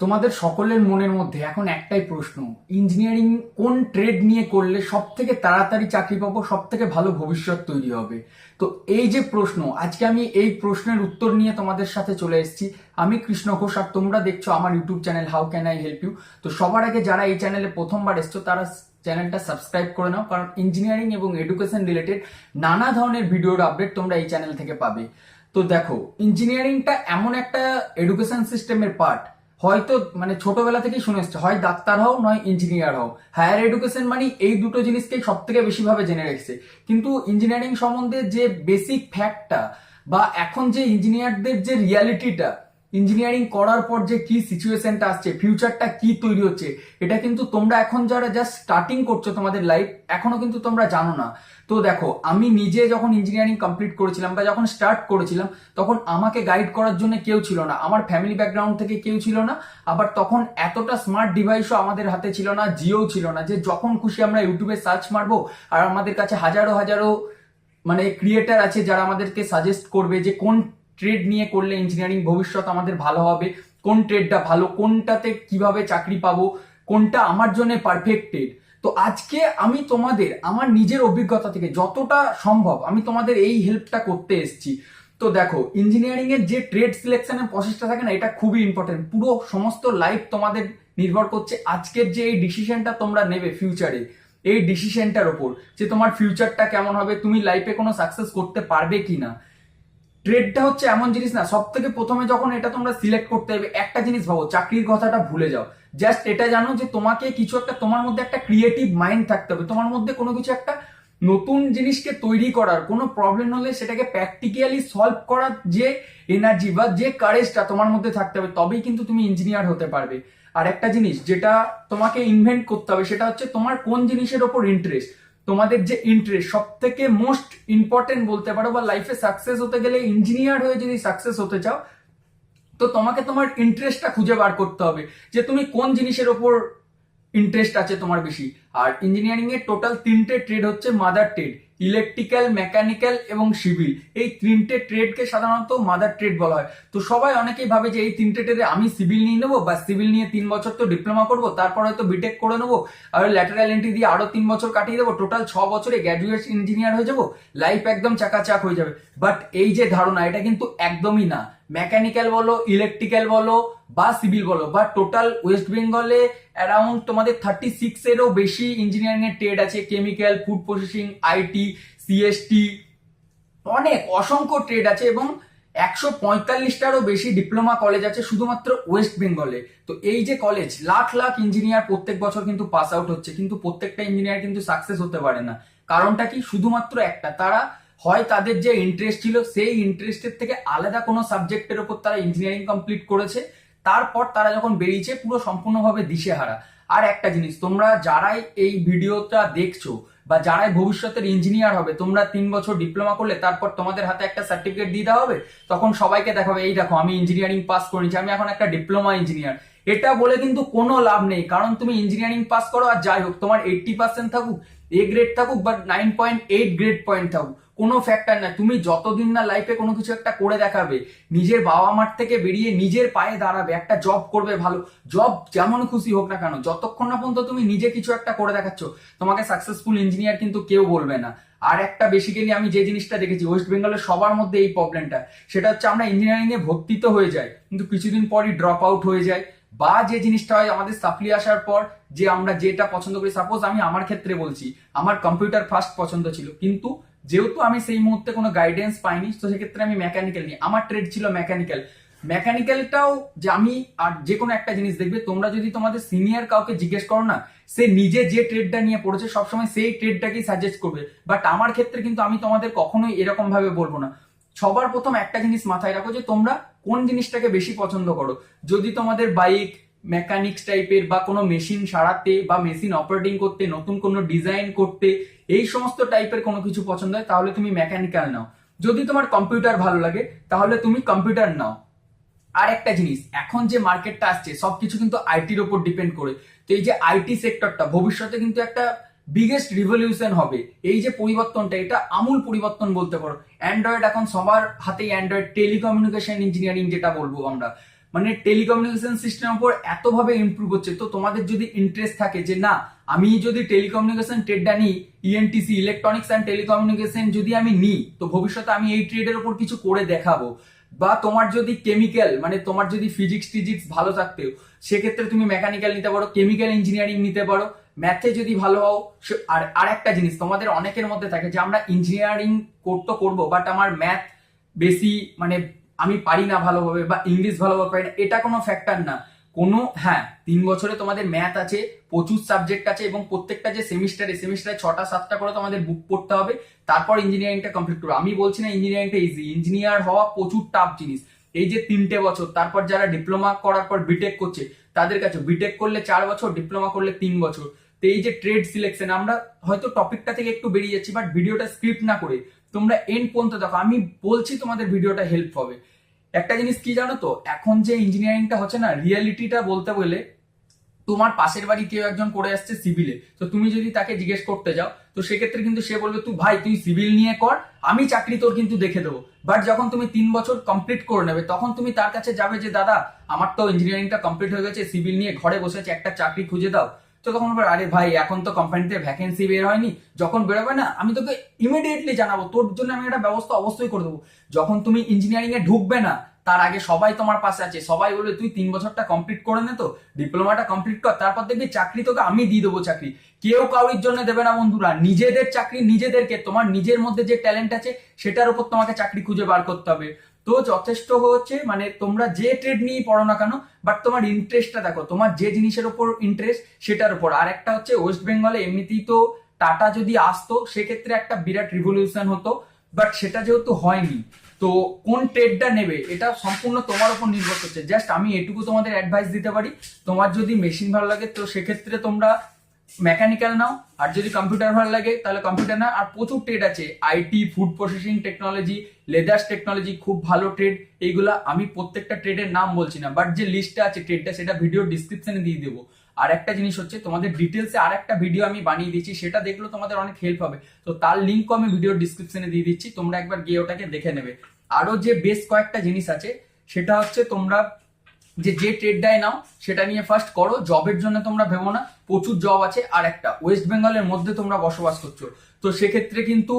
তোমাদের সকলের মনের মধ্যে এখন একটাই প্রশ্ন ইঞ্জিনিয়ারিং কোন ট্রেড নিয়ে করলে সব থেকে তাড়াতাড়ি চাকরি পাবো সব থেকে ভালো ভবিষ্যৎ তৈরি হবে? তো এই যে প্রশ্ন, আজকে আমি এই প্রশ্নের উত্তর নিয়ে তোমাদের সাথে চলে এসেছি। আমি কৃষ্ণ ঘোষ আর তোমরা দেখছ আমার YouTube channel how can I help you তো সবার আগে যারা এই চ্যানেলে প্রথমবার এসছো, তারা চ্যানেলটা সাবস্ক্রাইব করে নাও, কারণ ইঞ্জিনিয়ারিং এবং এডুকেশন রিলেটেড নানা ধরনের ভিডিওর আপডেট তোমরা এই চ্যানেল থেকে পাবে। তো দেখো ইঞ্জিনিয়ারিংটা এমন একটা এডুকেশন সিস্টেমের পার্ট হয়তো মানে ছোটবেলা থেকেই শুনে এসছে, হয় ডাক্তার হও, নয় ইঞ্জিনিয়ার হও। হায়ার এডুকেশন মানে এই দুটো জিনিসকে সব থেকে বেশিভাবে জেনে রেখেছে। কিন্তু ইঞ্জিনিয়ারিং সম্বন্ধে যে বেসিক ফ্যাক্টটা বা এখন যে ইঞ্জিনিয়ারদের যে রিয়ালিটিটা ইঞ্জিনিয়ারিং করার পর যে কি সিচুয়েশনটা আসছে, ফিউচারটা কি তৈরি হচ্ছে, এটা কিন্তু তোমরা এখন যারা জাস্ট স্টার্টিং করছ তোমাদের লাইফ এখনও কিন্তু তোমরা জানো না। তো দেখো, আমি নিজে যখন ইঞ্জিনিয়ারিং কমপ্লিট করেছিলাম বা যখন স্টার্ট করেছিলাম, তখন আমাকে গাইড করার জন্য কেউ ছিল না। আমার ফ্যামিলি ব্যাকগ্রাউন্ড থেকে কেউ ছিল না। আবার তখন এতটা স্মার্ট ডিভাইসও আমাদের হাতে ছিল না, জিও ছিল না যে যখন খুশি আমরা ইউটিউবে সার্চ মারবো আর আমাদের কাছে হাজারো হাজারো মানে ক্রিয়েটার আছে যারা আমাদেরকে সাজেস্ট করবে যে কোন ট্রেড নিয়ে করলে ইঞ্জিনিয়ারিং ভবিষ্যৎ আমাদের ভালো হবে। কোন ট্রেডটা ভালো, কোনটাতে কীভাবে চাকরি পাবো, কোনটা আমার জন্য পারফেক্ট ট্রেড তো আজকে আমি তোমাদের, আমার নিজের অভিজ্ঞতা থেকে যতটা সম্ভব আমি তোমাদের এই হেল্পটা করতে এসেছি। তো দেখো ইঞ্জিনিয়ারিং এর যে ট্রেড সিলেকশনের প্রসেসটা থাকে না, এটা খুবই ইম্পর্টেন্ট পুরো সমস্ত লাইফ তোমাদের নির্ভর করছে আজকের যে এই ডিসিশনটা তোমরা নেবে ফিউচারে এই ডিসিশনটার ওপর, যে তোমার ফিউচারটা কেমন হবে, তুমি লাইফে কোনো সাকসেস করতে পারবে কিনা। ট্রেডটা হচ্ছে এমন জিনিস না সব থেকে প্রথমে যখন এটা তোমরা সিলেক্ট করতে হবে, একটা জিনিস ভাবো, চাকরির কথাটা ভুলে যাও। জাস্ট এটা জানো যে তোমাকে কিছু একটা, তোমার মধ্যে একটা ক্রিয়েটিভ মাইন্ড থাকতে হবে। তোমার মধ্যে কোনো কিছু একটা নতুন জিনিসকে তৈরি করার, কোনো প্রবলেম হলে সেটাকে প্র্যাকটিক্যালি সলভ করার যে এনার্জি বা যে কারেজটা তোমার মধ্যে থাকতে হবে, তবেই কিন্তু তুমি ইঞ্জিনিয়ার হতে পারবে। আর একটা জিনিস, যেটা তোমাকে ইনভেন্ট করতে হবে, সেটা হচ্ছে তোমার কোন জিনিসের ওপর ইন্টারেস্ট তোমাদের যে ইন্টারেস্ট সব থেকে মোস্ট ইম্পর্টেন্ট বলতে পারো বা লাইফে সাকসেস হতে গেলে ইঞ্জিনিয়ার হয়ে যদি সাকসেস হতে চাও, তো তোমাকে তোমার ইন্টারেস্টটা খুঁজে বার করতে হবে যে তুমি কোন জিনিসের ওপর ইন্টারেস্ট আছে তোমার বেশি। আর ইঞ্জিনিয়ারিং এর টোটাল তিনটে ট্রেড হচ্ছে মাদার ট্রেড ইলেকট্রিক্যাল মেকানিক্যাল এবং সিভিল এই তিনটে ট্রেডকে সাধারণত মাদার ট্রেড বলা হয়। তো সবাই অনেকেই ভাবে যে এই তিনটে ট্রেডে আমি সিভিল নিয়ে নেব বা সিভিল নিয়ে তিন বছর তো ডিপ্লোমা করব, তারপর হয়তো বিটেক করে নেব, আর ল্যাটারাল এন্ট্রি দিয়ে আরও তিন বছর কাটিয়ে দেবো টোটাল ছ বছরে গ্র্যাজুয়েট ইঞ্জিনিয়ার হয়ে যাব লাইফ একদম চাকাচাক হয়ে যাবে। বাট এই যে ধারণা, এটা কিন্তু একদমই না। মেকানিক্যাল বলো ইলেকট্রিক্যাল বলো, বা সিভিল বলো, বা টোটাল ওয়েস্ট বেঙ্গলে অ্যারাউন্ড তোমাদের থার্টি সিক্স এরও বেশি ইঞ্জিনিয়ারিং এর ট্রেড আছে chemical food processing IT CST অনেক অসংখ্য ট্রেড আছে এবং একশো পঁয়তাল্লিশটারও বেশি ডিপ্লোমা কলেজ আছে শুধুমাত্র ওয়েস্ট বেঙ্গলে তো এই যে কলেজ লাখ লাখ ইঞ্জিনিয়ার প্রত্যেক বছর কিন্তু পাস আউট হচ্ছে, কিন্তু প্রত্যেকটা ইঞ্জিনিয়ার কিন্তু সাকসেস হতে পারে না। কারণটা কি? শুধুমাত্র একটা, তারা হয় তাদের যে ইন্টারেস্ট ছিল, সেই ইন্টারেস্টের থেকে আলাদা কোনো সাবজেক্টের ওপর তারা ইঞ্জিনিয়ারিং কমপ্লিট করেছে। তারপর তারা যখন বেরিয়েছে, পুরো সম্পূর্ণভাবে দিশেহারা। আর একটা জিনিস, তোমরা যারাই এই ভিডিওটা দেখছ বা যারাই ভবিষ্যতের ইঞ্জিনিয়ার হবে, তোমরা তিন বছর ডিপ্লোমা করলে, তারপর তোমাদের হাতে একটা সার্টিফিকেট দিয়ে দেওয়া হবে, তখন সবাইকে দেখাবে, এই দেখো, আমি ইঞ্জিনিয়ারিং পাস করেছি, আমি এখন একটা ডিপ্লোমা ইঞ্জিনিয়ার এটা বলে কিন্তু কোনো লাভ নেই, কারণ তুমি ইঞ্জিনিয়ারিং পাস করো, আর যাই হোক, তোমার এইটটি পার্সেন্ট থাকুক এ গ্রেড থাকুক বা nine point eight grade point থাকুক, কোনো ফ্যাক্টর না তুমি যতদিন না লাইফে কোনো কিছু একটা করে দেখাবে, নিজের বাবা মার থেকে বেরিয়ে নিজের পায়ে দাঁড়াবে, একটা জব করবে ভালো। জব যেমন খুশি হোক না কেন, যতক্ষণ না পর্যন্ত তুমি নিজে কিছু একটা করে দেখাচ্ছ, তোমাকে সাকসেসফুল ইঞ্জিনিয়ার কিন্তু কেউ বলবে না। আর একটা বেসিক্যালি আমি যে জিনিসটা দেখেছি ওয়েস্ট বেঙ্গলের সবার মধ্যে এই প্রবলেমটা সেটা হচ্ছে আমরা ইঞ্জিনিয়ারিং এ ভর্তি তো হয়ে যাই, কিন্তু কিছুদিন পরই ড্রপ আউট হয়ে যায়। বা যে জিনিসটা হয় আমাদের সাপ্লি আসার পর যে আমরা যেটা পছন্দ করি সাপোজ আমি আমার ক্ষেত্রে বলছি, আমার কম্পিউটার ফার্স্ট পছন্দ ছিল, কিন্তু যেহেতু আমি সেই মুহূর্তে কোনো গাইডেন্স পাইনি, তো সেক্ষেত্রে আমি মেকানিক্যাল নিই। আমার ট্রেড ছিল মেকানিক্যাল মেকানিক্যালটাও যে আমি আর যে কোনো একটা জিনিস দেখবে, তোমরা যদি তোমাদের সিনিয়র কাউকে জিজ্ঞেস করো না, সে নিজে যে ট্রেডটা নিয়ে পড়েছে, সবসময় সেই ট্রেডটাকেই সাজেস্ট করবে। বাট আমার ক্ষেত্রে কিন্তু আমি তোমাদের কখনোই এরকম ভাবে বলব না। সবার প্রথম একটা জিনিস মাথায় রাখো যে তোমরা কোন জিনিসটাকে বেশি পছন্দ করো। যদি তোমাদের বাইক মেকানিক্স টাইপের বা কোনো মেশিন সারাতে বা মেশিন অপারেটিং করতে, নতুন কোনো ডিজাইন করতে, এই সমস্ত টাইপের কোনো কিছু পছন্দ হয়, তাহলে তুমি মেকানিক্যাল নাও। যদি তোমার কম্পিউটার ভালো লাগে, তাহলে তুমি কম্পিউটার নাও। আর একটা জিনিস, এখন যে মার্কেটটা আসছে, সবকিছু কিন্তু আইটির ওপর ডিপেন্ড করে। তো এই যে আইটি সেক্টরটা ভবিষ্যতে কিন্তু একটা বিগেস্ট রিভলিউশন হবে। এই যে পরিবর্তনটা, এটা আমূল পরিবর্তন বলতে পারো। অ্যান্ড্রয়েড এখন সবার হাতেই অ্যান্ড্রয়েড টেলিকমিউনিকেশন ইঞ্জিনিয়ারিং যেটা বলব আমরা। মানে টেলিকমিউনিকেশন সিস্টেমের উপর এতভাবে ইমপ্রুভ হচ্ছে। তো তোমাদের যদি ইন্টারেস্ট থাকে যে না, আমি যদি টেলিকমিউনিকেশন ট্রেডটা নিই ইএনটিসি ইলেকট্রনিক্স অ্যান্ড টেলিকমিউনিকেশন যদি আমি নিই, তো ভবিষ্যতে আমি এই ট্রেডের উপর কিছু করে দেখাবো। বা তোমার যদি কেমিক্যাল মানে তোমার যদি ফিজিক্স টিজিক্স ভালো থাকতে সেক্ষেত্রে তুমি মেকানিক্যাল নিতে পারো কেমিক্যাল ইঞ্জিনিয়ারিং নিতে পারো। ম্যাথে যদি ভালো হও আর আর একটা জিনিস, তোমাদের অনেকের মধ্যে থাকে যে আমরা ইঞ্জিনিয়ারিং করতে করব বাট আমার ম্যাথ বেশি মানে আমি পারি না ভালোভাবে বা ইংলিশ ভালোভাবে পারি না, এটা কোনো ফ্যাক্টর না। কোনো হ্যাঁ তিন বছরে তোমাদের ম্যাথ আছে, প্রচুর সাবজেক্ট আছে এবং প্রত্যেকটা যে সেমিস্টারে সেমিস্টারে ছটা, সাতটা করে তোমাদের বুক পড়তে হবে, তারপর ইঞ্জিনিয়ারিংটা কমপ্লিট করব। আমি বলছি না ইঞ্জিনিয়ারিংটা ইজি ইঞ্জিনিয়ার হওয়া প্রচুর টাফ জিনিস। এই যে তিনটে বছর, তারপর যারা ডিপ্লোমা করার পর বিটেক করছে, তাদের কাছে বিটেক করলে চার বছর ডিপ্লোমা করলে তিন বছর। তো এই যে ট্রেড সিলেকশন আমরা হয়তো টপিকটা থেকে একটু বেরিয়ে যাচ্ছি বাট ভিডিওটা স্ক্রিপ্ট না করে তোমরা এন্ড পর্যন্ত দেখো। আমি বলছি তোমাদের ভিডিওটা হেল্প হবে। একটা জিনিস কি জানো তো? এখন যে ইঞ্জিনিয়ারিংটা হচ্ছে না রিয়ালিটিটা বলতে বলে তোমার পাশের বাড়ি কেউ একজন করে আসছে সিভিলে তো তুমি যদি তাকে জিজ্ঞেস করতে যাও, তো সেক্ষেত্রে কিন্তু সে বলবে, তুই ভাই, তুই সিভিল নিয়ে কর, আমি চাকরি তোর কিন্তু দেখে দেবো। বাট যখন তুমি তিন বছর কমপ্লিট করে নেবে, তখন তুমি তার কাছে যাবে যে, দাদা, আমার তো ইঞ্জিনিয়ারিংটা কমপ্লিট হয়ে গেছে সিভিল নিয়ে ঘরে বসে আছে, একটা চাকরি খুঁজে দাও। তো তখন বলবে আরে ভাই, এখন তো কোম্পানিতে ভ্যাকেন্সি বের হয়নি। যখন বেরোবে না, আমি তোকে ইমিডিয়েটলি জানাব। তোর জন্য আমি একটা ব্যবস্থা অবশ্যই করে দেবো। যখন তুমি ইঞ্জিনিয়ারিং এ ঢুকবে না, তার আগে সবাই তোমার পাশে আছে। সবাই বলবে, তুই তিন বছরটা কমপ্লিট করে নে তো। ডিপ্লোমাটা কমপ্লিট কর। তারপর দেখবি চাকরি তোকে আমি দিয়ে দেবো চাকরি। কেউ কাউরির জন্য দেবে না বন্ধুরা। নিজেদের চাকরি নিজেদেরকে। তোমার নিজের মধ্যে যে ট্যালেন্ট আছে, সেটার উপর তোমাকে চাকরি খুঁজে বার করতে হবে। তো যথেষ্ট হচ্ছে মানে তোমরা যে ট্রেড নিয়ে পড়ো না কেন বাট তোমার ইন্টারেস্টটা দেখো, তোমার যে জিনিসের উপর ইন্টারেস্ট সেটার উপর। আর একটা হচ্ছে ওয়েস্ট বেঙ্গলে এমনিতেই তো টাটা যদি আসতো, সেক্ষেত্রে একটা বিরাট রিভলিউশন হতো বাট সেটা যেহেতু হয়নি, তো কোন ট্রেডটা নেবে, এটা সম্পূর্ণ তোমার উপর নির্ভর করছে। জাস্ট আমি এটুকু তোমাদের অ্যাডভাইস দিতে পারি, তোমার যদি মেশিন ভালো লাগে, তো সেক্ষেত্রে তোমরা মেকানিক্যাল নাও, আর যদি কম্পিউটার ভালো লাগে, তাহলে কম্পিউটার না, আর প্রচুর ট্রেড আছে IT food processing technology leathers technology খুব ভালো ট্রেড এইগুলা আমি প্রত্যেকটা ট্রেডের নাম বলছি না বাট যে লিস্টটা আছে ট্রেডটা সেটা ভিডিও ডিসক্রিপশনে দিয়ে দেবো। আর একটা জিনিস হচ্ছে, তোমাদের ডিটেলসে আর একটা ভিডিও আমি বানিয়ে দিচ্ছি, সেটা দেখলেও তোমাদের অনেক হেল্প হবে। তো তার লিঙ্কও আমি ভিডিও ডিসক্রিপশনে দিয়ে দিচ্ছি, তোমরা একবার গিয়ে ওটাকে দেখে নেবে। আরও যে বেশ কয়েকটা জিনিস আছে, সেটা হচ্ছে তোমরা যে যে ট্রেডটায় নাও, সেটা নিয়ে ফার্স্ট করো। জবের জন্য তোমরা ভেবো না। প্রচুর জব আছে। আর একটা ওয়েস্ট বেঙ্গলের মধ্যে তোমরা বসবাস করছ। তো সেক্ষেত্রে কিন্তু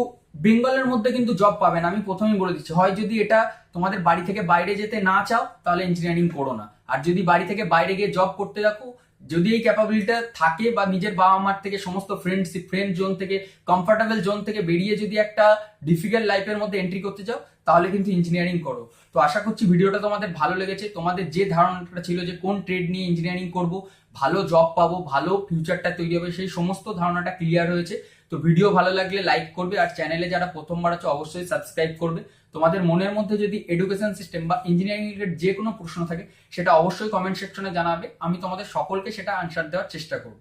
বেঙ্গলের মধ্যে কিন্তু জব পাবে না। আমি প্রথমেই বলে দিচ্ছি, হয় যদি এটা তোমাদের বাড়ি থেকে বাইরে যেতে না চাও, তাহলে ইঞ্জিনিয়ারিং করো না। আর যদি বাড়ি থেকে বাইরে গিয়ে জব করতে থাকো, যদি এই ক্যাপাবিলিটিটা থাকে বা নিজের বাবা মার থেকে সমস্ত ফ্রেন্ডশিপ ফ্রেন্ড জোন থেকে কমফর্টেবল জোন থেকে বেরিয়ে যদি একটা ডিফিকাল্ট লাইফের মধ্যে এন্ট্রি করতে চাও তাহলে কিন্তু ইঞ্জিনিয়ারিং করো। তো আশা করছি ভিডিওটা তোমাদের ভালো লেগেছে। তোমাদের যে ধারণাটা ছিল যে কোন ট্রেড নিয়ে ইঞ্জিনিয়ারিং করব, ভালো জব পাবো, ভালো ফিউচারটা তৈরি হবে, সেই সমস্ত ধারণাটা ক্লিয়ার হয়েছে। তো ভিডিও ভালো লাগলে লাইক করবে আর চ্যানেলে যারা প্রথমবার আছে অবশ্যই সাবস্ক্রাইব করবে। তোমাদের মনের মধ্যে যদি এডুকেশন সিস্টেম বা ইঞ্জিনিয়ারিং রিলেটেড যে কোনো প্রশ্ন থাকে, সেটা অবশ্যই কমেন্ট সেকশনে জানাবে। আমি তোমাদের সকলকে সেটা আনসার দেওয়ার চেষ্টা করব।